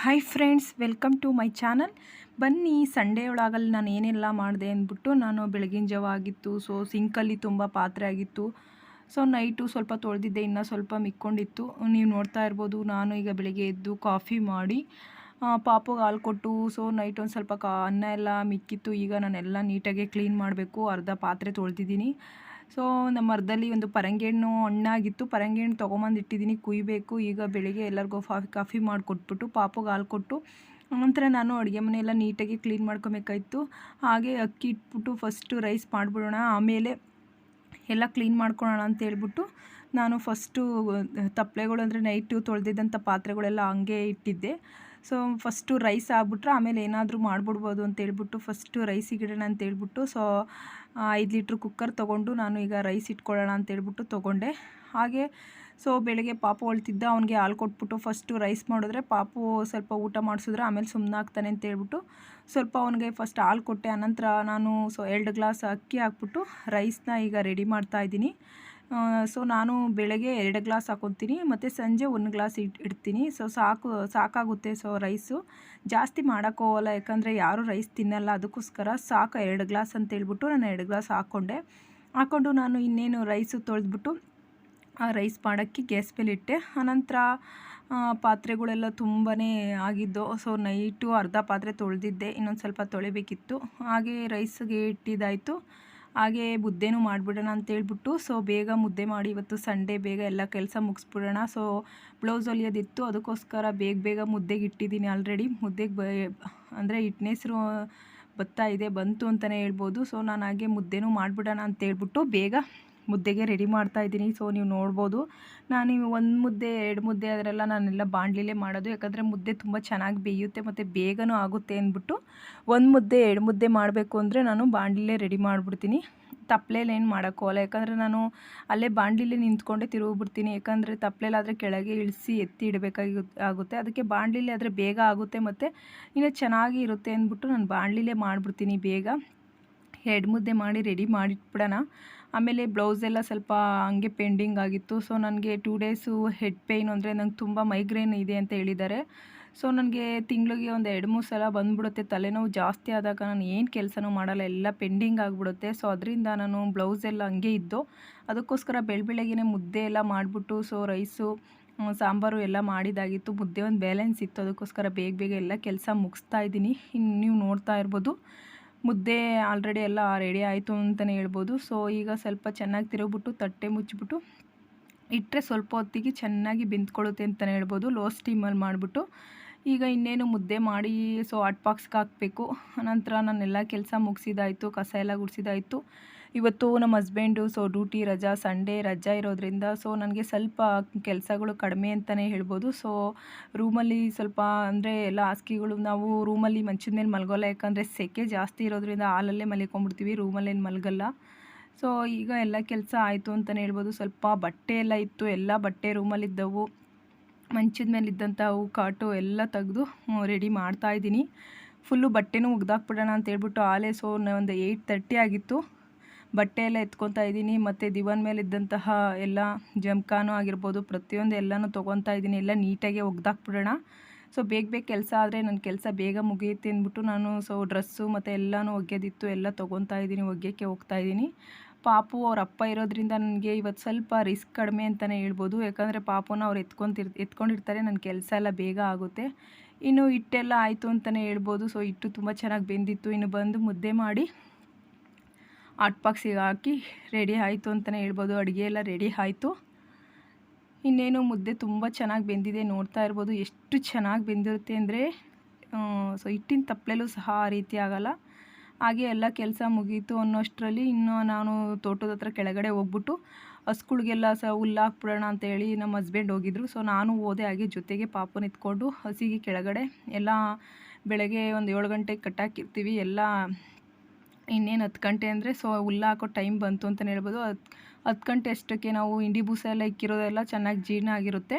Hi friends welcome to my channel ಬನ್ನಿ Sunday ಒಳಗಲ್ಲಿ ನಾನು ಏನೆಲ್ಲ ಮಾಡಿದೆ ಅಂದ್ಬಿಟ್ಟು ನಾನು ಬೆಳಗಿನ ಜಾವ ಆಗಿತ್ತು ಸೊ ಸಿಂಕಲ್ಲಿ ತುಂಬ ಪಾತ್ರೆ ಆಗಿತ್ತು. ಸೊ ನೈಟು ಸ್ವಲ್ಪ ತೊಳೆದಿದ್ದೆ, ಇನ್ನೂ ಸ್ವಲ್ಪ ಮಿಕ್ಕೊಂಡಿತ್ತು. ನೀವು ನೋಡ್ತಾ ಇರ್ಬೋದು, ನಾನು ಈಗ ಬೆಳಗ್ಗೆ ಎದ್ದು ಕಾಫಿ ಮಾಡಿ ಪಾಪಗೆ ಹಾಲು ಕೊಟ್ಟು ಸೊ ನೈಟ್ ಒಂದು ಸ್ವಲ್ಪ ಕಾ ಅನ್ನ ಎಲ್ಲ ಮಿಕ್ಕಿತ್ತು. ಈಗ ನಾನೆಲ್ಲ ನೀಟಾಗಿ ಕ್ಲೀನ್ ಮಾಡಬೇಕು, ಅರ್ಧ ಪಾತ್ರೆ ತೊಳೆದಿದ್ದೀನಿ. ಸೊ ನಮ್ಮ ಅರ್ಧದಲ್ಲಿ ಒಂದು ಪರಂಗಿ ಹಣ್ಣು ಹಣ್ಣಾಗಿತ್ತು. ಪರಂಗಿ ಹಣ್ಣು ತೊಗೊಂಬಂದು ಇಟ್ಟಿದ್ದೀನಿ. ಕುಯ್ಬೇಕು. ಈಗ ಬೆಳಿಗ್ಗೆ ಎಲ್ಲರಿಗೂ ಕಾಫಿ ಮಾಡಿಕೊಟ್ಬಿಟ್ಟು ಪಾಪಗೆ ಹಾಲು ಕೊಟ್ಟು ನಂತರ ನಾನು ಅಡುಗೆ ಮನೆಯೆಲ್ಲ ನೀಟಾಗಿ ಕ್ಲೀನ್ ಮಾಡ್ಕೊಬೇಕಾಯ್ತು. ಹಾಗೆ ಅಕ್ಕಿ ಇಟ್ಬಿಟ್ಟು ಫಸ್ಟು ರೈಸ್ ಮಾಡಿಬಿಡೋಣ. ಆಮೇಲೆ ಎಲ್ಲ ಕ್ಲೀನ್ ಮಾಡ್ಕೊಳ್ಳೋಣ ಅಂತ ಹೇಳ್ಬಿಟ್ಟು ನಾನು ಫಸ್ಟು ತಪ್ಪಲೆಗಳು ಅಂದರೆ ನೈಟು ತೊಳೆದಿದ್ದಂಥ ಪಾತ್ರೆಗಳೆಲ್ಲ ಹಂಗೆ ಇಟ್ಟಿದ್ದೆ. ಸೊ ಫಸ್ಟು ರೈಸ್ ಆಗ್ಬಿಟ್ರೆ ಆಮೇಲೆ ಏನಾದರೂ ಮಾಡಿಬಿಡ್ಬೋದು ಅಂತ ಹೇಳ್ಬಿಟ್ಟು ಫಸ್ಟು ರೈಸಿಗೆ ಇಡೋಣ ಅಂತ ಹೇಳ್ಬಿಟ್ಟು ಸೊ ಐದು ಲೀಟ್ರ್ ಕುಕ್ಕರ್ ತೊಗೊಂಡು ನಾನು ಈಗ ರೈಸ್ ಇಟ್ಕೊಳ್ಳೋಣ ಅಂತ ಹೇಳ್ಬಿಟ್ಟು ತೊಗೊಂಡೆ. ಹಾಗೆ ಸೊ ಬೆಳಗ್ಗೆ ಪಾಪು ಅಳ್ತಿದ್ದ, ಅವನಿಗೆ ಹಾಲು ಕೊಟ್ಬಿಟ್ಟು ಫಸ್ಟು ರೈಸ್ ಮಾಡಿದ್ರೆ ಪಾಪು ಸ್ವಲ್ಪ ಊಟ ಮಾಡಿಸಿದ್ರೆ ಆಮೇಲೆ ಸುಮ್ಮನಾಗ್ತಾನೆ ಅಂತ ಹೇಳ್ಬಿಟ್ಟು ಸ್ವಲ್ಪ ಅವನಿಗೆ ಫಸ್ಟ್ ಹಾಲು ಕೊಟ್ಟೆ. ಆನಂತರ ನಾನು ಸೊ ಎರಡು ಗ್ಲಾಸ್ ಅಕ್ಕಿ ಹಾಕ್ಬಿಟ್ಟು ರೈಸ್ನ ಈಗ ರೆಡಿ ಮಾಡ್ತಾ ಇದ್ದೀನಿ. ಸೊ ನಾನು ಬೆಳಗ್ಗೆ ಎರಡು ಗ್ಲಾಸ್ ಹಾಕೊತೀನಿ ಮತ್ತು ಸಂಜೆ ಒಂದು ಗ್ಲಾಸ್ ಇಟ್ ಇಡ್ತೀನಿ. ಸೊ ಸಾಕು, ಸಾಕಾಗುತ್ತೆ ಸೊ ರೈಸು ಜಾಸ್ತಿ ಮಾಡೋಕ್ಕೆ ಹೋಗಲ್ಲ, ಯಾಕಂದರೆ ಯಾರೂ ರೈಸ್ ತಿನ್ನಲ್ಲ. ಅದಕ್ಕೋಸ್ಕರ ಸಾಕು ಎರಡು ಗ್ಲಾಸ್ ಅಂತ ಹೇಳ್ಬಿಟ್ಟು ನಾನು ಎರಡು ಗ್ಲಾಸ್ ಹಾಕ್ಕೊಂಡೆ. ಹಾಕ್ಕೊಂಡು ನಾನು ಇನ್ನೇನು ರೈಸು ತೊಳೆದ್ಬಿಟ್ಟು ಆ ರೈಸ್ ಮಾಡೋಕ್ಕೆ ಗ್ಯಾಸ್ ಮೇಲೆ ಇಟ್ಟೆ. ಆನಂತರ ಪಾತ್ರೆಗಳೆಲ್ಲ ತುಂಬಾ ಆಗಿದ್ದು ಸೊ ನೈಟು ಅರ್ಧ ಪಾತ್ರೆ ತೊಳೆದಿದ್ದೆ. ಇನ್ನೊಂದು ಸ್ವಲ್ಪ ತೊಳಿಬೇಕಿತ್ತು. ಹಾಗೆ ರೈಸ್ಗೆ ಇಟ್ಟಿದ್ದಾಯಿತು. ಹಾಗೆ ಮುದ್ದೆನೂ ಮಾಡಿಬಿಡೋಣ ಅಂತೇಳ್ಬಿಟ್ಟು ಸೊ ಬೇಗ ಮುದ್ದೆ ಮಾಡಿ ಇವತ್ತು ಸಂಡೇ ಬೇಗ ಎಲ್ಲ ಕೆಲಸ ಮುಗಿಸ್ಬಿಡೋಣ. ಸೊ ಬ್ಲೌಸ್ ಹೊಲಿಯೋದಿತ್ತು, ಅದಕ್ಕೋಸ್ಕರ ಬೇಗ ಬೇಗ ಮುದ್ದೆಗೆ ಇಟ್ಟಿದ್ದೀನಿ ಆಲ್ರೆಡಿ ಮುದ್ದೆಗೆ ಬ, ಅಂದರೆ ಹಿಟ್ನೆಸ್ರು ಬತ್ತಾ ಇದೆ, ಬಂತು ಅಂತಲೇ ಹೇಳ್ಬೋದು. ಸೊ ನಾನು ಹಾಗೆ ಮುದ್ದೆನೂ ಮಾಡಿಬಿಡೋಣ ಅಂತೇಳ್ಬಿಟ್ಟು ಬೇಗ ಮುದ್ದೆಗೆ ರೆಡಿ ಮಾಡ್ತಾ ಇದ್ದೀನಿ. ಸೊ ನೀವು ನೋಡ್ಬೋದು. ನಾನು ಒಂದು ಮುದ್ದೆ, ಎರಡು ಮುದ್ದೆ ಅದರೆಲ್ಲ ನಾನೆಲ್ಲ ಬಾಣಲಿಲೇ ಮಾಡೋದು. ಯಾಕಂದರೆ ಮುದ್ದೆ ತುಂಬ ಚೆನ್ನಾಗಿ ಬೇಯುತ್ತೆ ಮತ್ತು ಬೇಗನೂ ಆಗುತ್ತೆ ಅಂದ್ಬಿಟ್ಟು ಒಂದು ಮುದ್ದೆ, ಎರಡು ಮುದ್ದೆ ಮಾಡಬೇಕು ಅಂದರೆ ನಾನು ಬಾಣಲಿಲೇ ರೆಡಿ ಮಾಡಿಬಿಡ್ತೀನಿ. ತಪ್ಪಲೇಲಿ ಏನು ಮಾಡೋಕ್ಕೋಗಲ್ಲ ಯಾಕಂದರೆ ನಾನು ಅಲ್ಲೇ ಬಾಣಲಿಲೇ ನಿಂತ್ಕೊಂಡೇ ತಿರುಗಿಬಿಡ್ತೀನಿ. ಯಾಕಂದರೆ ತಪ್ಪಲೇಲಾದರೆ ಕೆಳಗೆ ಇಳಿಸಿ ಎತ್ತಿ ಇಡಬೇಕಾಗಿ ಆಗುತ್ತೆ. ಅದಕ್ಕೆ ಬಾಣಲಿಲಿ ಆದರೆ ಬೇಗ ಆಗುತ್ತೆ ಮತ್ತು ಇನ್ನೂ ಚೆನ್ನಾಗಿ ಇರುತ್ತೆ ಅಂದ್ಬಿಟ್ಟು ನಾನು ಬಾಣಲಿಲೇ ಮಾಡಿಬಿಡ್ತೀನಿ ಬೇಗ. ಎರಡು ಮುದ್ದೆ ಮಾಡಿ ರೆಡಿ ಮಾಡಿಟ್ಬಿಡೋಣ. ಆಮೇಲೆ ಬ್ಲೌಸ್ ಎಲ್ಲ ಸ್ವಲ್ಪ ಹಂಗೆ ಪೆಂಡಿಂಗ್ ಆಗಿತ್ತು. ಸೊ ನನಗೆ ಟೂ ಡೇಸು ಹೆಡ್ ಪೇಯ್ನು ಅಂದರೆ ನಂಗೆ ತುಂಬ ಮೈಗ್ರೇನ್ ಇದೆ ಅಂತ ಹೇಳಿದ್ದಾರೆ. ಸೊ ನನಗೆ ತಿಂಗಳಿಗೆ ಒಂದು ಎರಡು ಮೂರು ಸಲ ಬಂದುಬಿಡುತ್ತೆ. ತಲೆನೋವು ಜಾಸ್ತಿ ಆದಾಗ ನಾನು ಏನು ಕೆಲಸನೂ ಮಾಡಲ್ಲ. ಎಲ್ಲ ಪೆಂಡಿಂಗ್ ಆಗಿಬಿಡುತ್ತೆ. ಸೊ ಅದರಿಂದ ನಾನು ಬ್ಲೌಸ್ ಎಲ್ಲ ಹಂಗೆ ಇದ್ದು, ಅದಕ್ಕೋಸ್ಕರ ಬೆಳ ಬೆಳಗ್ಗೆನೇ ಮುದ್ದೆ ಎಲ್ಲ ಮಾಡಿಬಿಟ್ಟು ಸೊ ರೈಸು ಸಾಂಬಾರು ಎಲ್ಲ ಮಾಡಿದಾಗಿತ್ತು. ಮುದ್ದೆ ಒಂದು ಬ್ಯಾಲೆನ್ಸ್ ಇತ್ತು. ಅದಕ್ಕೋಸ್ಕರ ಬೇಗ ಬೇಗ ಎಲ್ಲ ಕೆಲಸ ಮುಗಿಸ್ತಾ ಇದ್ದೀನಿ. ಇನ್ನು ನೀವು ನೋಡ್ತಾ ಇರ್ಬೋದು. ಮುದ್ದೆ ಆಲ್ರೆಡಿ ಎಲ್ಲ ರೆಡಿ ಆಯಿತು ಅಂತಲೇ ಹೇಳ್ಬೋದು. ಸೊ ಈಗ ಸ್ವಲ್ಪ ಚೆನ್ನಾಗಿ ತಿರುಗ್ಬಿಟ್ಟು ತಟ್ಟೆ ಮುಚ್ಚಿಬಿಟ್ಟು ಇಟ್ಟರೆ ಸ್ವಲ್ಪ ಹೊತ್ತಿಗೆ ಚೆನ್ನಾಗಿ ಬೆಂದ್ಕೊಳ್ಳುತ್ತೆ ಅಂತಲೇ ಹೇಳ್ಬೋದು. ಲೋ ಸ್ಟೀಮಲ್ಲಿ ಮಾಡಿಬಿಟ್ಟು ಈಗ ಇನ್ನೇನು ಮುದ್ದೆ ಮಾಡಿ ಸೊ ಹಾಟ್ ಬಾಕ್ಸ್ಗೆ ಹಾಕಬೇಕು. ನಂತರ ನಾನೆಲ್ಲ ಕೆಲಸ ಮುಗಿಸಿದಾಯಿತು, ಕಸ ಎಲ್ಲ ಗುಡಿಸಿದಾಯಿತು. ಇವತ್ತು ನಮ್ಮ ಹಸ್ಬೆಂಡು ಸೊ ಡ್ಯೂಟಿ ರಜಾ ಸಂಡೇ ರಜಾ ಇರೋದ್ರಿಂದ ಸೊ ನನಗೆ ಸ್ವಲ್ಪ ಕೆಲಸಗಳು ಕಡಿಮೆ ಅಂತಲೇ ಹೇಳ್ಬೋದು. ಸೊ ರೂಮಲ್ಲಿ ಸ್ವಲ್ಪ ಅಂದರೆ ಎಲ್ಲ ಹಾಸಿಗೆಗಳು, ನಾವು ರೂಮಲ್ಲಿ ಮಂಚದ ಮೇಲೆ ಮಲಗೋಲ್ಲ. ಯಾಕಂದರೆ ಸೆಕೆ ಜಾಸ್ತಿ ಇರೋದ್ರಿಂದ ಹಾಲಲ್ಲೇ ಮಲ್ಕೊಂಡ್ಬಿಡ್ತೀವಿ ರೂಮಲ್ಲೇನು ಮಲಗಲ್ಲ. ಸೊ ಈಗ ಎಲ್ಲ ಕೆಲಸ ಆಯಿತು ಅಂತಲೇ ಹೇಳ್ಬೋದು. ಸ್ವಲ್ಪ ಬಟ್ಟೆ ಎಲ್ಲ ಇತ್ತು, ಎಲ್ಲ ಬಟ್ಟೆ ರೂಮಲ್ಲಿದ್ದವು ಮಂಚದ ಮೇಲೆ ಇದ್ದಂಥವು ಕಾಟು ಎಲ್ಲ ತೆಗೆದು ರೆಡಿ ಮಾಡ್ತಾ ಇದ್ದೀನಿ. ಫುಲ್ಲು ಬಟ್ಟೆನೂ ಒಗ್ದಾಕ್ಬಿಡೋಣ ಅಂತ ಹೇಳ್ಬಿಟ್ಟು ಆಲೇ ಸೊ ಒಂದು ಏಯ್ಟ್ ತರ್ಟಿ ಆಗಿತ್ತು. ಬಟ್ಟೆ ಎಲ್ಲ ಎತ್ಕೊತಾ ಇದ್ದೀನಿ. ಮತ್ತು ದಿವಾನ್ ಮೇಲೆ ಇದ್ದಂತಹ ಎಲ್ಲ ಜಮ್ಕಾನು ಆಗಿರ್ಬೋದು, ಪ್ರತಿಯೊಂದು ಎಲ್ಲನೂ ತೊಗೊತಾ ಇದ್ದೀನಿ. ಎಲ್ಲ ನೀಟಾಗಿ ಒಗ್ದಾಕ್ಬಿಡೋಣ. ಸೊ, ಬೇಗ ಬೇಗ ಕೆಲಸ ಆದರೆ ನನ್ನ ಕೆಲಸ ಬೇಗ ಮುಗಿಯುತ್ತೆ ಅಂದ್ಬಿಟ್ಟು ನಾನು ಸೊ, ಡ್ರೆಸ್ಸು ಮತ್ತು ಎಲ್ಲನೂ ಒಗೆಯೋದಿತ್ತು ಎಲ್ಲ ತೊಗೊತಾ ಇದ್ದೀನಿ, ಒಗೆಯೋಕ್ಕೆ ಹೋಗ್ತಾ ಇದ್ದೀನಿ. ಪಾಪು ಅವ್ರ ಅಪ್ಪ ಇರೋದ್ರಿಂದ ನನಗೆ ಇವತ್ತು ಸ್ವಲ್ಪ ರಿಸ್ಕ್ ಕಡಿಮೆ ಅಂತಲೇ ಹೇಳ್ಬೋದು. ಯಾಕಂದರೆ ಪಾಪುನ ಅವ್ರು ಎತ್ಕೊಂತಿರ್, ಎತ್ಕೊಂಡಿರ್ತಾರೆ. ನನ್ನ ಕೆಲಸ ಎಲ್ಲ ಬೇಗ ಆಗುತ್ತೆ. ಇನ್ನು ಹಿಟ್ಟೆಲ್ಲ ಆಯಿತು ಅಂತಲೇ ಹೇಳ್ಬೋದು. ಸೊ, ಹಿಟ್ಟು ತುಂಬ ಚೆನ್ನಾಗಿ ಬೆಂದಿತ್ತು. ಇನ್ನು ಬಂದು ಮುದ್ದೆ ಮಾಡಿ ಹಾಟ್ ಬಾಕ್ಸಿಗೆ ಹಾಕಿ ರೆಡಿ ಆಯಿತು ಅಂತಲೇ ಹೇಳ್ಬೋದು. ಅಡುಗೆ ಎಲ್ಲ ರೆಡಿ ಆಯಿತು. ಇನ್ನೇನು ಮುದ್ದೆ ತುಂಬ ಚೆನ್ನಾಗಿ ಬೆಂದಿದೆ ನೋಡ್ತಾ ಇರ್ಬೋದು. ಎಷ್ಟು ಚೆನ್ನಾಗಿ ಬೆಂದಿರುತ್ತೆ ಅಂದರೆ ಸೊ ಹಿಟ್ಟಿನ ತಪ್ಪಲೆಲ್ಲೂ ಸಹ ಆ ರೀತಿ ಆಗಲ್ಲ. ಹಾಗೆ ಎಲ್ಲ ಕೆಲಸ ಮುಗೀತು ಅನ್ನೋಷ್ಟರಲ್ಲಿ ಇನ್ನು ನಾನು ತೋಟದ ಹತ್ರ ಕೆಳಗಡೆ ಹೋಗ್ಬಿಟ್ಟು ಹಸ್ಗಳಿಗೆಲ್ಲ ಸಹ ಹುಲ್ಲು ಹಾಕ್ಬಿಡೋಣ ಅಂತೇಳಿ ನಮ್ಮ ಹಸ್ಬೆಂಡ್ ಹೋಗಿದ್ರು. ಸೊ ನಾನು ಹೋದೆ ಹಾಗೆ ಜೊತೆಗೆ ಪಾಪ ನಿಂತ್ಕೊಂಡು ಹಸಿಗೆ ಕೆಳಗಡೆ ಎಲ್ಲ ಬೆಳಗ್ಗೆ ಒಂದು ಏಳು ಗಂಟೆಗೆ ಕಟ್ಟಾಕಿರ್ತೀವಿ ಎಲ್ಲ ಇನ್ನೇನು ಹತ್ತು ಗಂಟೆ ಅಂದರೆ ಸೊ ಹುಲ್ಲು ಹಾಕೋ ಟೈಮ್ ಬಂತು ಅಂತಲೇ ಹೇಳ್ಬೋದು. ಹತ್ತು ಹತ್ತು ಗಂಟೆ ಅಷ್ಟಕ್ಕೆ ನಾವು ಇಂಡಿ ಬೂಸ ಎಲ್ಲ ಇಕ್ಕಿರೋದೆಲ್ಲ ಚೆನ್ನಾಗಿ ಜೀರ್ಣ ಆಗಿರುತ್ತೆ.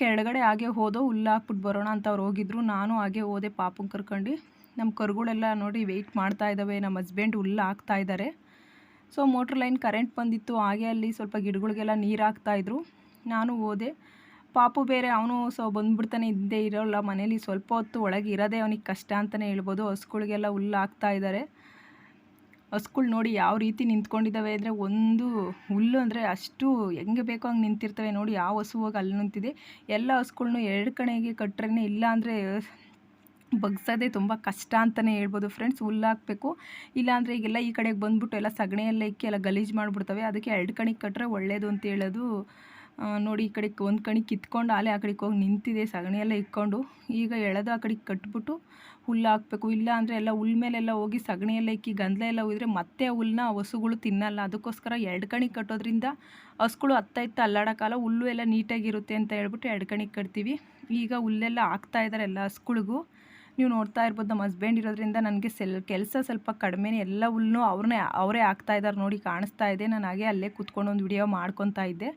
ಕೆಳಗಡೆ ಹಾಗೆ ಹೋದೋ ಹುಲ್ಲು ಹಾಕ್ಬಿಟ್ಟು ಬರೋಣ ಅಂತ ಅವ್ರು ಹೋಗಿದ್ರು. ನಾನು ಹಾಗೆ ಹೋದೆ ಪಾಪನ ಕರ್ಕೊಂಡು. ನಮ್ಮ ಕರುಗಳೆಲ್ಲ ನೋಡಿ ವೆಯ್ಟ್ ಮಾಡ್ತಾ ಇದ್ದಾವೆ ನಮ್ಮ ಹಸ್ಬೆಂಡ್ ಹುಲ್ಲು ಹಾಕ್ತಾ ಇದ್ದಾರೆ ಸೊ ಮೋಟ್ರ್ ಲೈನ್ ಕರೆಂಟ್ ಬಂದಿತ್ತು. ಹಾಗೆ ಅಲ್ಲಿ ಸ್ವಲ್ಪ ಗಿಡಗಳಿಗೆಲ್ಲ ನೀರು ಹಾಕ್ತಾಯಿದ್ರು ನಾನು ಹೋದೆ. ಪಾಪು ಬೇರೆ, ಅವನು ಸೊ ಬಂದ್ಬಿಡ್ತಾನೆ ಇದ್ದೇ ಇರೋಲ್ಲ. ಮನೇಲಿ ಸ್ವಲ್ಪ ಹೊತ್ತು ಒಳಗೆ ಇರೋದೇ ಅವನಿಗೆ ಕಷ್ಟ ಅಂತಲೇ ಹೇಳ್ಬೋದು. ಹಸುಗಳಿಗೆಲ್ಲ ಹುಲ್ಲು ಹಾಕ್ತಾ ಇದ್ದಾರೆ ಹಸುಗಳು ನೋಡಿ ಯಾವ ರೀತಿ ನಿಂತ್ಕೊಂಡಿದ್ದಾವೆ ಅಂದರೆ ಒಂದು ಹುಲ್ಲು ಅಂದರೆ ಅಷ್ಟು ಹೆಂಗೆ ಬೇಕೋ ಹಂಗೆ ನಿಂತಿರ್ತವೆ ನೋಡಿ, ಯಾವ ಹಸು ಹೋಗಿ ಅಲ್ಲಿ ನಿಂತಿದೆ. ಎಲ್ಲ ಹಸುಗಳ್ನು ಎರಡು ಕಣೆಗೆ ಕಟ್ಟರೆ ಇಲ್ಲ ಅಂದರೆ ಬಗ್ಸೋದೇ ತುಂಬ ಕಷ್ಟ ಅಂತಲೇ ಹೇಳ್ಬೋದು ಫ್ರೆಂಡ್ಸ್ ಹುಲ್ಲು ಹಾಕಬೇಕು ಇಲ್ಲಾಂದರೆ ಈಗೆಲ್ಲ ಈ ಕಡೆಗೆ ಬಂದುಬಿಟ್ಟು ಎಲ್ಲ ಸಗಣಿಯೆಲ್ಲ ಇಕ್ಕಿ ಎಲ್ಲ ಗಲೀಜು ಮಾಡಿಬಿಡ್ತವೆ. ಅದಕ್ಕೆ ಎರಡು ಕಣಿಗೆ ಕಟ್ಟರೆ ಒಳ್ಳೆಯದು ಅಂತ ಹೇಳೋದು ನೋಡಿ ಈ ಕಡೆ ಒಂದು ಕಣಿ ಕಿತ್ಕೊಂಡು ಆಲೆ ಆ ಕಡೆಗೆ ಹೋಗಿ ನಿಂತಿದೆ, ಸಗಣಿ ಎಲ್ಲ ಇಕ್ಕೊಂಡು ಈಗ ಎಳೆದು ಆ ಕಡೆಗೆ ಕಟ್ಬಿಟ್ಟು ಹುಲ್ಲು ಹಾಕಬೇಕು. ಇಲ್ಲ ಅಂದರೆ ಎಲ್ಲ ಹುಲ್ ಮೇಲೆಲ್ಲ ಹೋಗಿ ಸಗಣಿ ಎಲ್ಲ ಇಕ್ಕಿ ಗಂದಲ ಎಲ್ಲ ಹೋಗಿದ್ರೆ ಮತ್ತೆ ಹುಲ್ಲನ್ನ ಹಸುಗಳು ತಿನ್ನಲ್ಲ. ಅದಕ್ಕೋಸ್ಕರ ಎರಡು ಕಣಿ ಕಟ್ಟೋದ್ರಿಂದ ಹಸುಗಳು ಹತ್ತ ಇತ್ತ ಅಲ್ಲಾಡೋಕ್ಕಲ್ಲ ಹುಲ್ಲು ಎಲ್ಲ ನೀಟಾಗಿರುತ್ತೆ ಅಂತ ಹೇಳ್ಬಿಟ್ಟು ಎರಡು ಕಣಿ ಕಟ್ತೀವಿ. ಈಗ ಹುಲ್ಲೆಲ್ಲ ಹಾಕ್ತಾ ಇದ್ದಾರೆ ಎಲ್ಲ ಹಸುಗಳಿಗೂ ನೀವು ನೋಡ್ತಾ ಇರ್ಬೋದು ನಮ್ಮ ಹಸ್ಬೆಂಡ್ ಇರೋದ್ರಿಂದ ನನಗೆ ಸೆಲ್ ಕೆಲಸ ಸ್ವಲ್ಪ ಕಡಿಮೆ ಎಲ್ಲ ಹುಲ್ಲು ಅವ್ರನ್ನೇ ಅವರೇ ಹಾಕ್ತಾ ಇದ್ದಾರೆ ನೋಡಿ ಕಾಣಿಸ್ತಾ ಇದೆ. ನಾನು ಹಾಗೆ ಅಲ್ಲೇ ಕೂತ್ಕೊಂಡು ಒಂದು ವಿಡಿಯೋ ಮಾಡ್ಕೊತಾ ಇದ್ದೆ.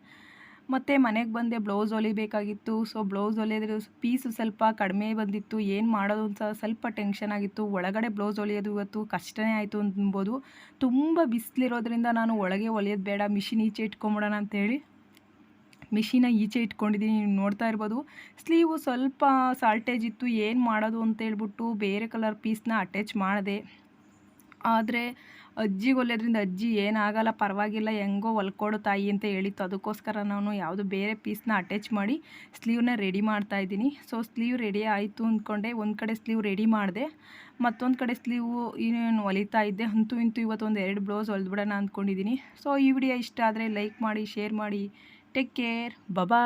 ಮತ್ತು ಮನೆಗೆ ಬಂದೆ, ಬ್ಲೌಸ್ ಹೊಲಿಬೇಕಾಗಿತ್ತು. ಸೊ, ಬ್ಲೌಸ್ ಹೊಲಿಯೋದ್ರೆ ಪೀಸು ಸ್ವಲ್ಪ ಕಡಿಮೆ ಬಂದಿತ್ತು. ಏನು ಮಾಡೋದು ಅಂತ ಸ್ವಲ್ಪ ಟೆನ್ಷನ್ ಆಗಿತ್ತು. ಒಳಗಡೆ ಬ್ಲೌಸ್ ಹೊಲಿಯೋದು ಇವತ್ತು ಕಷ್ಟನೇ ಆಯಿತು ಅನ್ಬೋದು ತುಂಬ ಬಿಸಿಲಿರೋದ್ರಿಂದ ನಾನು ಒಳಗೆ ಹೊಲಿಯೋದು ಬೇಡ. ಮಿಷಿನ್ ಈಚೆ ಇಟ್ಕೊಂಬಿಡೋಣ ಅಂತೇಳಿ ಮಿಷಿನ ಈಚೆ ಇಟ್ಕೊಂಡಿದ್ದೀನಿ. ನೀವು ನೋಡ್ತಾ ಇರ್ಬೋದು. ಸ್ಲೀವು ಸ್ವಲ್ಪ ಸಾಲ್ಟೇಜ್ ಇತ್ತು. ಏನು ಮಾಡೋದು ಅಂತೇಳ್ಬಿಟ್ಟು ಬೇರೆ ಕಲರ್ ಪೀಸ್ನ ಅಟ್ಯಾಚ್ ಮಾಡಿದೆ. ಆದರೆ ಅಜ್ಜಿಗೆ ಹೊಲಿಯೋದ್ರಿಂದ ಅಜ್ಜಿ ಏನಾಗಲ್ಲ, ಪರವಾಗಿಲ್ಲ, ಹೆಂಗೋ ಹೊಲ್ಕೊಡು ತಾಯಿ ಅಂತ ಹೇಳಿತ್ತು. ಅದಕ್ಕೋಸ್ಕರ ನಾನು ಯಾವುದು ಬೇರೆ ಪೀಸ್ನ ಅಟ್ಯಾಚ್ ಮಾಡಿ ಸ್ಲೀವ್ನ ರೆಡಿ ಮಾಡ್ತಾ ಇದ್ದೀನಿ. ಸೊ ಸ್ಲೀವ್ ರೆಡಿ ಆಯಿತು ಅಂದ್ಕೊಂಡೆ. ಒಂದು ಕಡೆ ಸ್ಲೀವ್ ರೆಡಿ ಮಾಡಿದೆ. ಮತ್ತೊಂದು ಕಡೆ ಸ್ಲೀವ್ ಏನೇನು ಹೊಲಿತಾ ಇದ್ದೆ. ಅಂತೂ ಇಂತೂ ಇವತ್ತು ಒಂದು ಎರಡು ಬ್ಲೌಸ್ ಹೊಲ್ದ್ಬಿಡೋಣ ಅಂದ್ಕೊಂಡಿದ್ದೀನಿ. ಸೊ ಈ ವಿಡಿಯೋ ಇಷ್ಟ ಆದರೆ ಲೈಕ್ ಮಾಡಿ ಶೇರ್ ಮಾಡಿ. Take care ಬಬಾ